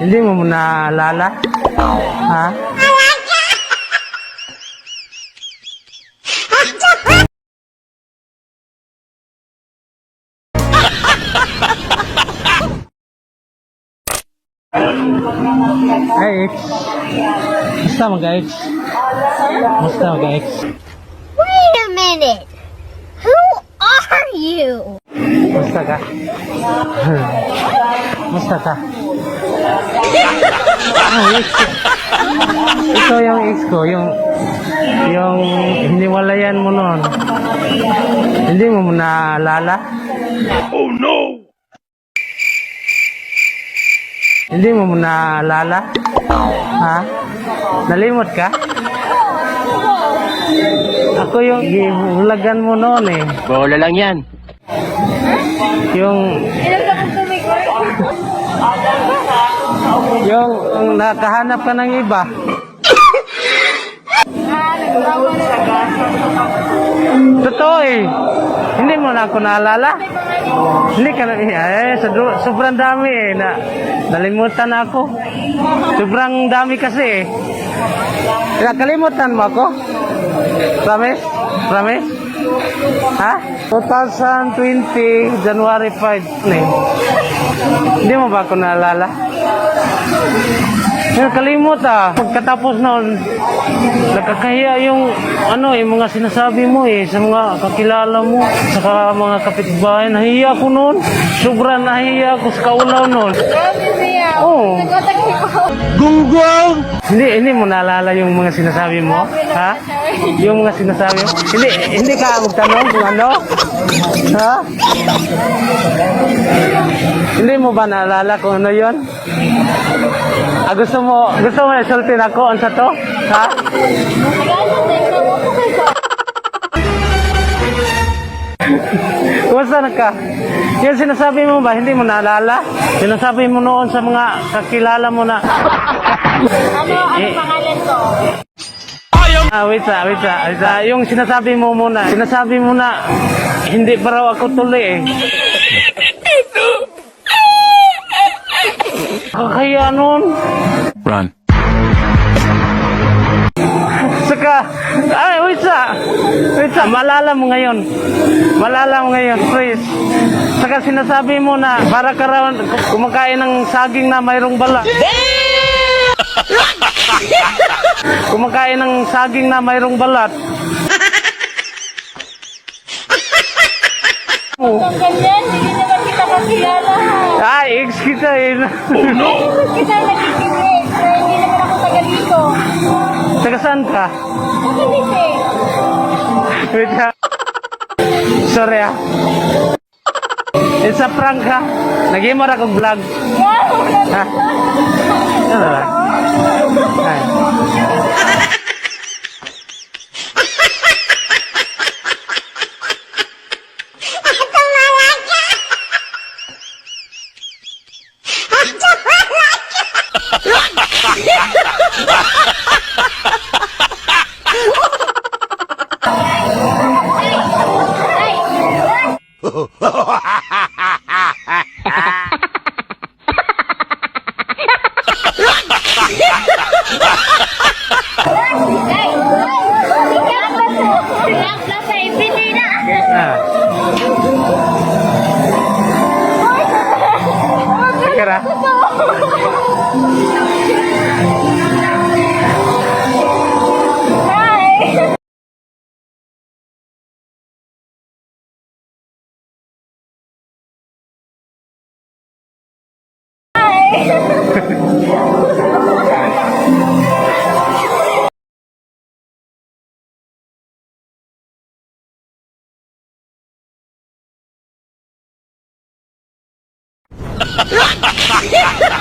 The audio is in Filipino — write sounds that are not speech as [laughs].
Hindi mo mo naalala? Ha? Ay, X. Basta mag-X. Basta mag-X. Wait a minute. Who are you? Basta ka. [laughs] Basta ka. [laughs] Ito yung X ko, yung yung hiniwalayan mo noon. Hindi mo mo naalala? Oh no! Hindi mo mo naalala? Ha? Nalimot ka? Ako yung gihulagan mo noon eh. Bola lang yan. Yung yung ang nakahanap ka ng iba. Totoo eh. Hindi mo na ako naalala. Hindi ka na, eh, sobrang, sobrang dami eh. Na, nalimutan na ako. Sobrang dami kasi eh. Nakalimutan mo ako? Promise? Promise? Ha? 2020, January 5. Eh. Hindi mo ba ako naalala? Eh, kalimot ah. Pagkatapos noon, nakakahiya yung ano eh, mga sinasabi mo eh, sa mga kakilala mo, sa mga kapitbahay. Nahiya ko noon. Sobrang nahiya ako sa kaulaw noon. Oo. Gunggong! Hindi, hindi mo naalala yung mga sinasabi mo? Ha? Yung mga sinasabi mo? Hindi, hindi ka magtanong kung ano? Ha? Hindi mo ba naalala kung ano yon? Ah, gusto mo, gusto mo isultin ako? Ano sa to? Ha? Kumusta na ka? Yung sinasabi mo ba, hindi mo naalala? Sinasabi mo noon sa mga kakilala mo na... Ano, ano pangalan ko? Ah, wait sa, wait sa, wait sa. Yung sinasabi mo muna, sinasabi mo na, hindi pa raw ako tuloy eh. Kakaya nun. Run. Saka, ay, wait sa, wait sa, malala mo ngayon. Malala mo ngayon, please. Saka sinasabi mo na, para ka raw kumakain ng saging na mayroong balat. [laughs] kumakain ng saging na mayroong balat. Kung ganyan, hindi naman kita kakilala ha. Ex kita eh. [laughs] Kita nagkikibig, pero hindi naman ako taga dito. Taga saan ka? Taga dito eh. Wait ha. Sorry ah. It's a prank ha. Nag-imor akong vlog. Wow! Ha? [laughs] Ano lang? Ah. [laughs] ¡Ja,